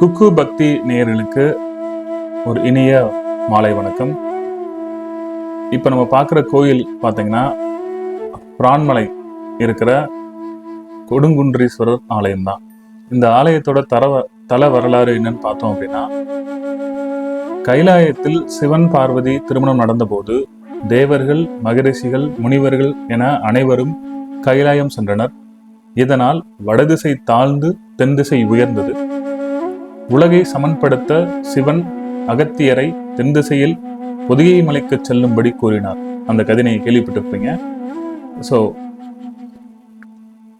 குக்கு பக்தி நேயர்களுக்கு ஒரு இனிய மாலை வணக்கம். இப்போ நம்ம பார்க்குற கோயில் பார்த்தீங்கன்னா பிரான்மலை இருக்கிற கொடுங்குன்றீஸ்வரர் ஆலயம் தான் இந்த ஆலயத்தோட தரவ தல வரலாறு என்னன்னு பார்த்தோம் அப்படின்னா கைலாயத்தில் சிவன் பார்வதி திருமணம் நடந்தபோது தேவர்கள் மகரிஷிகள் முனிவர்கள் என அனைவரும் கைலாயம் சென்றனர். இதனால் வடதிசை தாழ்ந்து தென் திசை உயர்ந்தது. உலகை சமன்படுத்த சிவன் அகத்தியரை தென் திசையில் பொதிகை மலைக்கு செல்லும்படி கூறினார். அந்த கதையை கேள்விப்பட்டிருப்பீங்க. ஸோ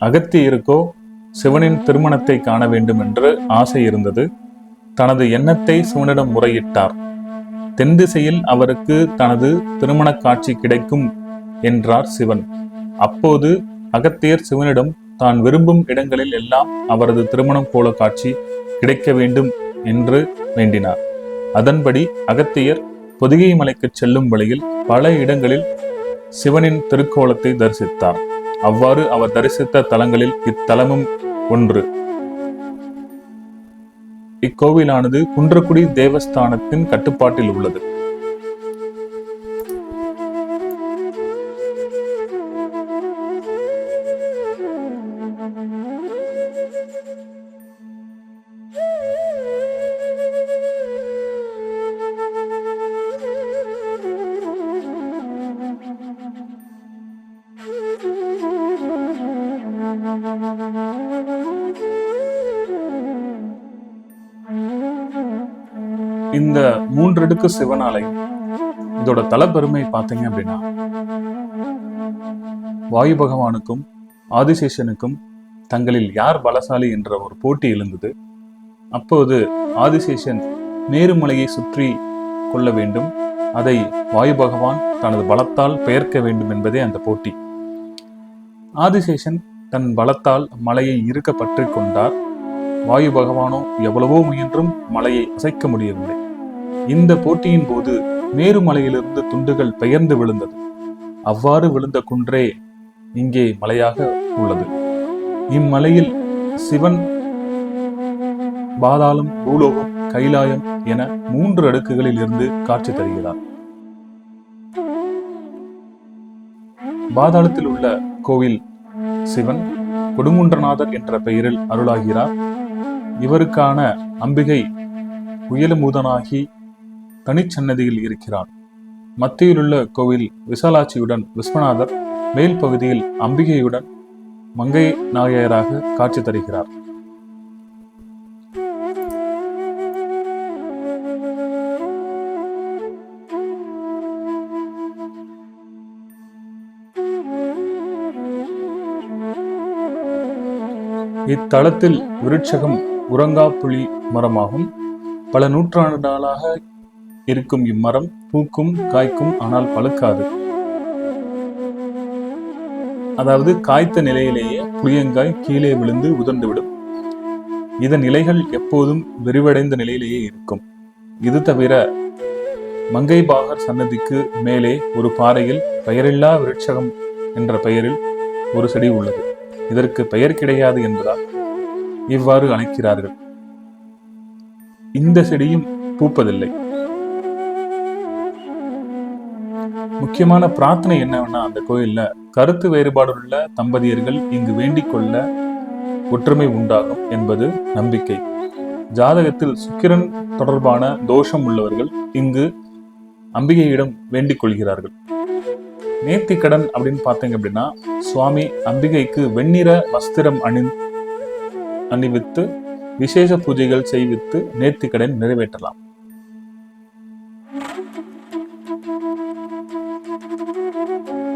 அகத்தியருக்கோ சிவனின் திருமணத்தை காண வேண்டும் என்று ஆசை இருந்தது. தனது எண்ணத்தை சிவனிடம் முறையிட்டார். தென் திசையில் அவருக்கு தனது திருமண காட்சி கிடைக்கும் என்றார் சிவன். அப்போது அகத்தியர் சிவனிடம் தான் விரும்பும் இடங்களில் எல்லாம் அவரது திருமணம் போல காட்சி கிடைக்க வேண்டும் என்று வேண்டினார். அதன்படி அகத்தியர் பொதிகை மலைக்கு செல்லும் வழியில் பல இடங்களில் சிவனின் திருக்கோலத்தை தரிசித்தார். அவ்வாறு அவர் தரிசித்த தலங்களில் இத்தலமும் ஒன்று. இக்கோவிலானது குன்றக்குடி தேவஸ்தானத்தின் கட்டுப்பாட்டில் உள்ளது. இந்த மூன்றடுக்கு சிவனாலயம் இதோட தலப்பெருமை பார்த்தீங்க அப்படின்னா வாயு பகவானுக்கும் ஆதிசேஷனுக்கும் தங்களில் யார் பலசாலி என்ற ஒரு போட்டி எழுந்தது. அப்போது ஆதிசேஷன் மேருமலையை சுற்றி கொள்ள வேண்டும். அதை வாயு பகவான் தனது பலத்தால் பெயர்க்க வேண்டும் என்பதே அந்த போட்டி. ஆதிசேஷன் தன் பலத்தால் மலையை இருக்க பற்றி கொண்டார். வாயு பகவானோ எவ்வளவோ முயன்றும் மலையை அசைக்க முடியவில்லை. இந்த போட்டியின் போது மேருமலையிலிருந்து துண்டுகள் பெயர்ந்து விழுந்தது. அவ்வாறு விழுந்த குன்றே இங்கே மலையாக உள்ளது. இம்மலையில் சிவன் பாதாளம் பூலோகம் கைலாயம் என மூன்று அடுக்குகளில் இருந்து காட்சி தருகிறார். பாதாளத்தில் உள்ள கோவில் சிவன் கொடுங்குன்றநாதர் என்ற பெயரில் அருளாகிறார். இவருக்கான அம்பிகை உயலமுதனாகி தனிச்சன்னதியில் இருக்கிறார் மத்தியிலுள்ள கோவில் விசாலாட்சியுடன் விஸ்வநாதர் மேல் பகுதியில் அம்பிகையுடன் மங்கை நாயகராக காட்சி தருகிறார். இத்தலத்தில் விருட்சகம் உறங்காப்புளி மரமாகும். பல நூற்றாண்டுகளாக இருக்கும் இம்மரம் பூக்கும் காய்க்கும் ஆனால் பழுக்காது. அதாவது காய்த்த நிலையிலேயே புளியங்காய் கீழே விழுந்து உதிர்ந்துவிடும். இதன் இலைகள் எப்போதும் விரிவடைந்த நிலையிலேயே இருக்கும். இது தவிர மங்கை பாகர் சன்னதிக்கு மேலே ஒரு பாறையில் பெயரில்லா விருட்சகம் என்ற பெயரில் ஒரு செடி உள்ளது. இதற்கு பெயர் கிடையாது என்பதால் இவ்வாறு அழைக்கிறார்கள். இந்த செடியும் பூப்பதில்லை. முக்கியமான பிரார்த்தனை என்னவென்னா அந்த கோயில்ல கருத்து வேறுபாடுள்ள தம்பதியர்கள் இங்கு வேண்டிக் கொள்ள ஒற்றுமை உண்டாகும் என்பது நம்பிக்கை. ஜாதகத்தில் சுக்கிரன் தொடர்பான தோஷம் உள்ளவர்கள் இங்கு அம்பிகையிடம் வேண்டிக் கொள்கிறார்கள். நேர்த்திக்கடன் அப்படின்னு பார்த்தீங்க அப்படின்னா சுவாமி அம்பிகைக்கு வெண்ணிற வஸ்திரம் அணி அணிவித்து விசேஷ பூஜைகள் செய்வித்து நேர்த்திக்கடன் நிறைவேற்றலாம்.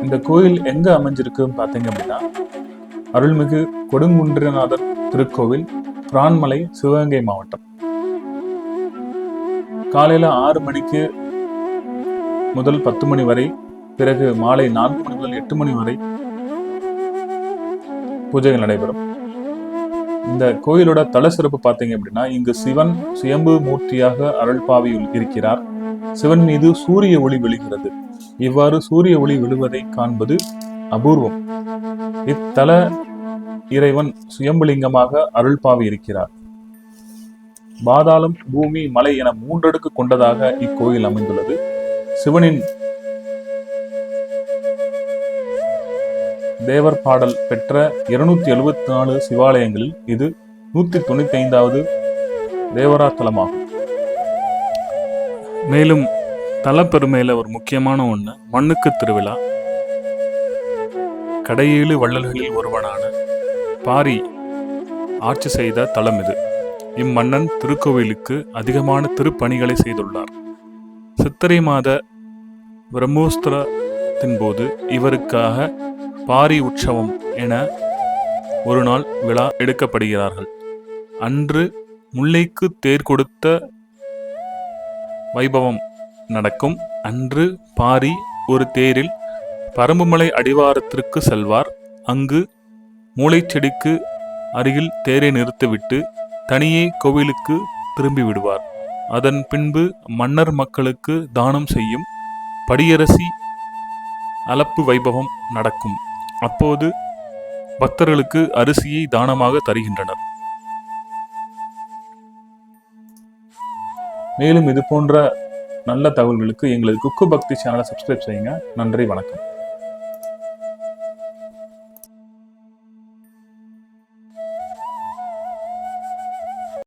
இந்த கோயில் எங்க அமைஞ்சிருக்குன்னு பார்த்தீங்க அப்படின்னா அருள்மிகு கொடுங்குன்றநாதர் திருக்கோவில் பிரான்மலை சிவகங்கை மாவட்டம். காலையில ஆறு மணிக்கு முதல் பத்து மணி வரை பிறகு மாலை நான்கு மணி முதல் எட்டு மணி வரை பூஜைகள் நடைபெறும். இந்த கோயிலோட தல சிறப்பு பார்த்தீங்க அப்படின்னா இங்கு சிவன் சுயம்பு மூர்த்தியாக அருள்பாவியில் இருக்கிறார். சிவன் மீது சூரிய ஒளி விழுகிறது. இவ்வாறு சூரிய ஒளி விழுவதை காண்பது அபூர்வம். இத்தல இறைவன் சுயம்புலிங்கமாக அருள்பாவி இருக்கிறார். பாதாளம் பூமி மலை என மூன்றடுக்கு கொண்டதாக இக்கோயில் அமைந்துள்ளது. சிவனின் தேவர் பாடல் பெற்ற இருநூத்தி எழுபத்தி நாலு சிவாலயங்களில் இது நூத்தி தொண்ணூத்தி ஐந்தாவது தேவரா தலமாகும் மேலும் தலப்பெருமையில ஒரு முக்கியமான ஒண்ணு மண்ணுக்கு திருவிழா. கடையேழு வள்ளல்களில் ஒருவனான பாரி ஆட்சி செய்த தலம் இது. இம்மன்னன் திருக்கோவிலுக்கு அதிகமான திருப்பணிகளை செய்துள்ளார். சித்திரை மாத பிரம்மோஸ்திரத்தின் போது இவருக்காக பாரி உற்சவம் என ஒரு நாள் விழா எடுக்கப்படுகிறார்கள். அன்று முல்லைக்கு தேர் கொடுத்த வைபவம் நடக்கும். அன்று பாரி ஒரு தேரில் பரம்புமலை அடிவாரத்திற்கு செல்வார். அங்கு மூளைச்செடிக்கு அருகில் தேரை நிறுத்திவிட்டு தனியே கோவிலுக்கு திரும்பி விடுவார் அதன் பின்பு மன்னர் மக்களுக்கு தானம் செய்யும் படியரசி அளப்பு வைபவம் நடக்கும். அப்போது பக்தர்களுக்கு அரிசியை தானமாக தருகின்றனர். மேலும் இது போன்ற நல்ல தகவல்களுக்கு எங்களது குக்கு பக்தி சேனலை சப்ஸ்கிரைப் செய்யுங்க. நன்றி வணக்கம்.